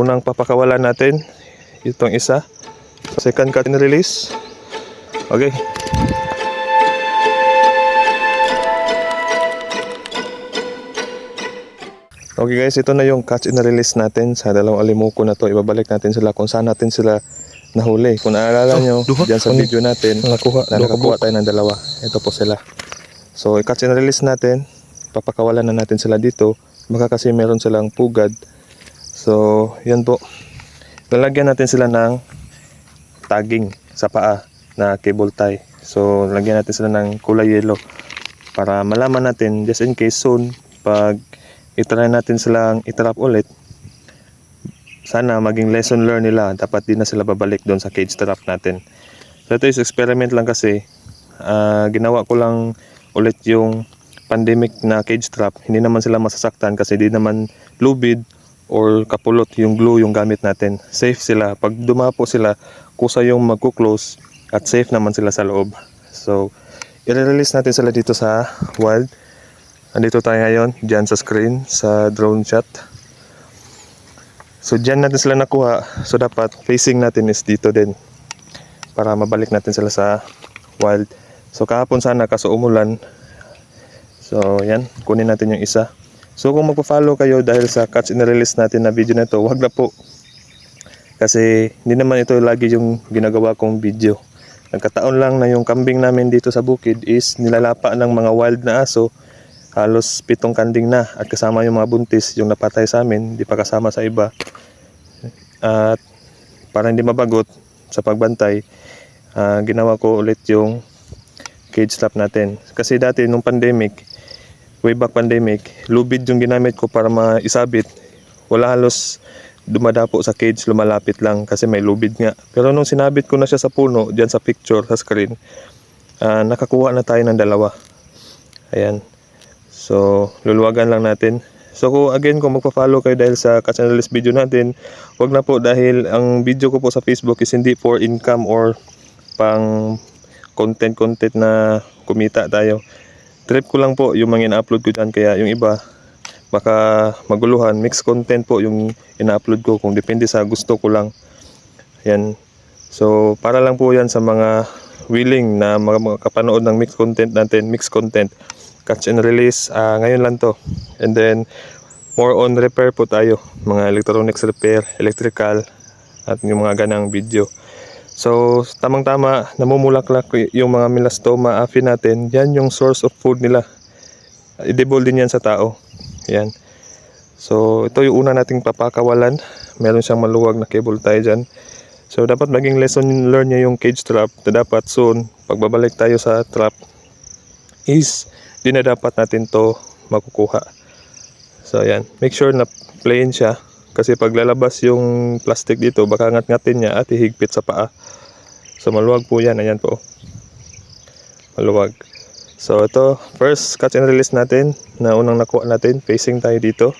Unang papakawalan natin, itong isa. Second cut and release. Okay. Okay guys, ito na yung catch and release natin sa dalawang alimuko na to. Ibabalik natin sila kung saan natin sila nahuli. Kung naalala Oh, nyo, duha. dyan sa Ano? video natin, Nakakuha, na nakakuha tayo ng dalawa. Ito po sila. So, i-catch and release natin. Papakawalan na natin sila dito. Baka kasi meron silang pugad. So, yan po. Lalagyan natin sila ng tagging sa paa na cable tie. So, lagyan natin sila ng kulay yellow para malaman natin just in case soon pag itry natin silang itrap ulit sana maging lesson learn nila. Dapat di na sila babalik doon sa cage trap natin. So ito is experiment lang kasi. Ah, ginawa ko lang ulit yung pandemic na cage trap. Hindi naman sila masasaktan kasi di naman lubid or kapulot yung glue yung gamit natin. Safe sila. Pag dumapo sila kusa yung magkuklose at safe naman sila sa loob. So i-release natin sila dito sa wild. Andito tayo ngayon dyan sa screen sa drone shot. So dyan natin sila nakuha. So dapat facing natin is dito din para mabalik natin sila sa wild. So kahapon sana kaso umulan. So yan. Kunin natin yung isa so kung magpa-follow kayo dahil sa catch and release natin na video na to wag na po. Kasi hindi naman ito lagi yung ginagawa kong video. Nagkataon lang na yung kambing namin dito sa bukid is nilalapa ng mga wild na aso. Halos pitong kanding na. At kasama yung mga buntis yung napatay sa amin. Di pa kasama sa iba. At para hindi mabagot sa pagbantay ah, ginawa ko ulit yung cage trap natin. Kasi dati nung pandemic way back pandemic lubid yung ginamit ko para maisabit wala halos dumadapo sa cage lumalapit lang kasi may lubid nga pero nung sinabit ko na siya sa puno dyan sa picture sa screen ah, nakakuha na tayo ng dalawa ayan So, luluwagan lang natin. So, again, kung magpa-follow kayo dahil sa release video natin, wag na po dahil ang video ko po sa Facebook is hindi for income or pang content-content na kumita tayo. Trip ko lang po yung mga ina-upload ko dyan. Kaya yung iba, baka maguluhan. Mixed content po yung ina-upload ko kung depende sa gusto ko lang. Yan. So, para lang po yan sa mga willing na mga, mga kapanood ng mixed content natin, mixed content catch and release ah, ngayon lang to and then more on repair po tayo mga electronics repair electrical at yung mga ganang video so tamang tama namumulaklak yung mga melastoma aphid natin. Yan yung source of food nila. Edible din yan sa tao. Yan. So ito yung una nating papakawalan. Meron siyang maluwag na cable tie dyan. So dapat maging lesson learn niya yung cage trap na dapat soon pagbabalik tayo sa trap is di na dapat natin to makukuha. So ayan, make sure na plain siya kasi pag lalabas yung plastic dito baka ngat-ngatin niya at ihigpit sa paa. So maluwag po yan, ayan po. Maluwag. So ito, first catch and release natin na unang nakuha natin, facing tayo dito.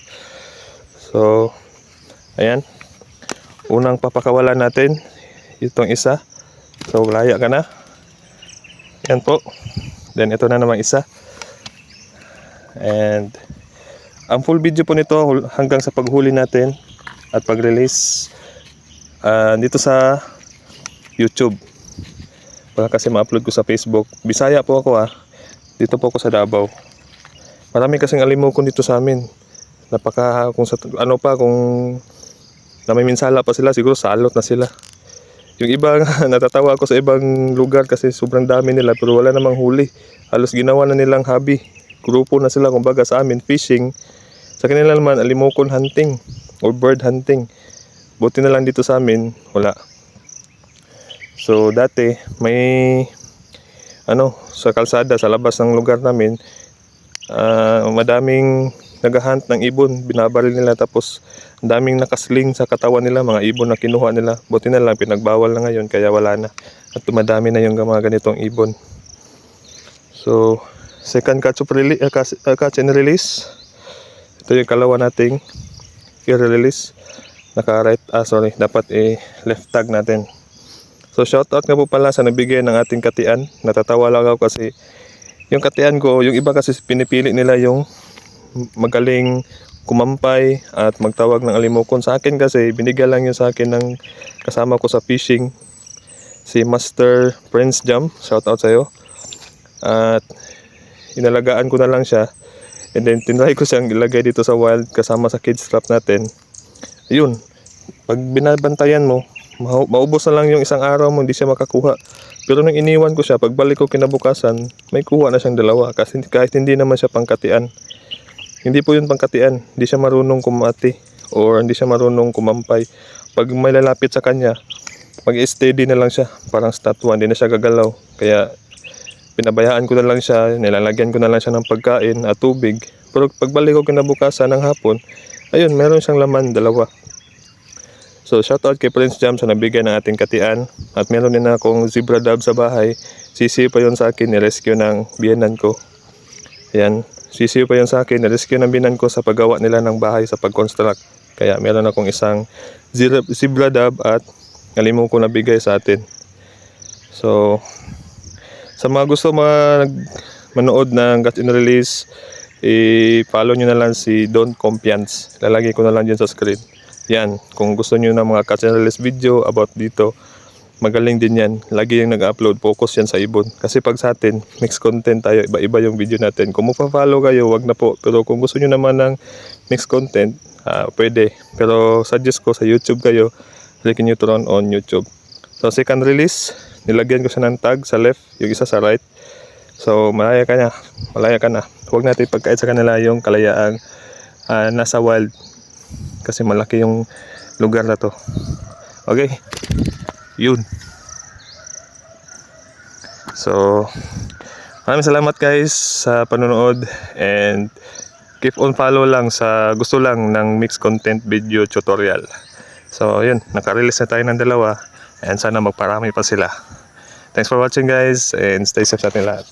So ayan. Unang papakawalan natin itong isa. So laya ka na. Yan po. Then ito na namang isa. And ang full video po nito hanggang sa paghuli natin at pag-release ah, dito sa YouTube. Baka kasi ma-upload ko sa Facebook. Bisaya po ako ah. Dito po ako sa Davao. Marami kasing alimokon dito sa amin. Napaka kung sa ano pa kung namiminsala pa sila siguro salot na sila. Yung iba natatawa ako sa ibang lugar kasi sobrang dami nila pero wala namang huli. Halos ginawa na nilang hobby. Grupo na sila kumbaga sa amin, fishing. Sa kanila naman, alimokon hunting or bird hunting. Buti na lang dito sa amin, wala. So dati, may ano, sa kalsada, sa labas ng lugar namin, ah, madaming naghahunt ng ibon, binabaril nila tapos daming nakasling sa katawan nila, mga ibon na kinuha nila. Buti na lang, pinagbawal na ngayon, kaya wala na. At tumadami na yung mga ganitong ibon. So, second catch, of rele- uh, catch, uh, catch and release. Ito yung kalawa nating i-release. Naka-right, ah sorry, dapat i-left tag natin. So, shoutout nga po pala sa nabigay ng ating katian. Natatawa lang ako kasi yung katian ko, yung iba kasi pinipili nila yung magaling kumampay at magtawag ng alimokon sa akin kasi binigyan lang yun sa akin ng kasama ko sa fishing si Master Prince Jam shout out sa'yo at inalagaan ko na lang siya. And then tinry ko siyang ilagay dito sa wild kasama sa kids trap natin. Ayun. Pag binabantayan mo mau- maubos na lang yung isang araw mo hindi siya makakuha. Pero nung iniwan ko siya pagbalik ko kinabukasan may kuha na siyang dalawa kasi kahit hindi naman siya pangkatian. Hindi po yun pangkatian. Hindi siya marunong kumati or hindi siya marunong kumampay. Pag may lalapit sa kanya mag steady na lang siya. Parang statwa hindi na siya gagalaw. Kaya pinabayaan ko na lang siya nilalagyan ko na lang siya ng pagkain at tubig pero pagbalik ko kinabukasan ng hapon ayun meron siyang laman dalawa So shoutout kay Prince Jam sa nabigay ng ating katian at meron din akong zebra dove sa bahay. Sisi pa yon sa akin ni-rescue ng biyanan ko. Ayan, sisi pa yon sa akin ni-rescue ng biyanan ko sa paggawa nila ng bahay sa pag-construct. Kaya meron akong isang zebra, dove at ngalimong ko nabigay sa atin. So sa mga gusto mag manood ng Got in Release, i-follow nyo na lang si Don Compiance. Lalagay ko na lang dyan sa screen. Yan, kung gusto nyo ng mga Got in Release video about dito, magaling din yan. Lagi yung nag-upload, focus yan sa ibon. Kasi pag sa atin, mixed content tayo, iba-iba yung video natin. Kung magpa-follow kayo, wag na po. Pero kung gusto nyo naman ng mixed content, ah, pwede. Pero suggest ko sa YouTube kayo, click nyo to on YouTube. So second release, nilagyan ko siya ng tag sa left, yung isa sa right. So malaya ka na, malaya ka na. Huwag natin pagkait sa kanila yung kalayaang ah, nasa wild. Kasi malaki yung lugar na to. Okay? Yun. So, maraming salamat guys sa panonood and keep on follow lang sa gusto lang ng mixed content video tutorial. So, yun, naka-release na tayo ng dalawa and sana magparami pa sila. Thanks for watching guys and stay safe sa ating lahat.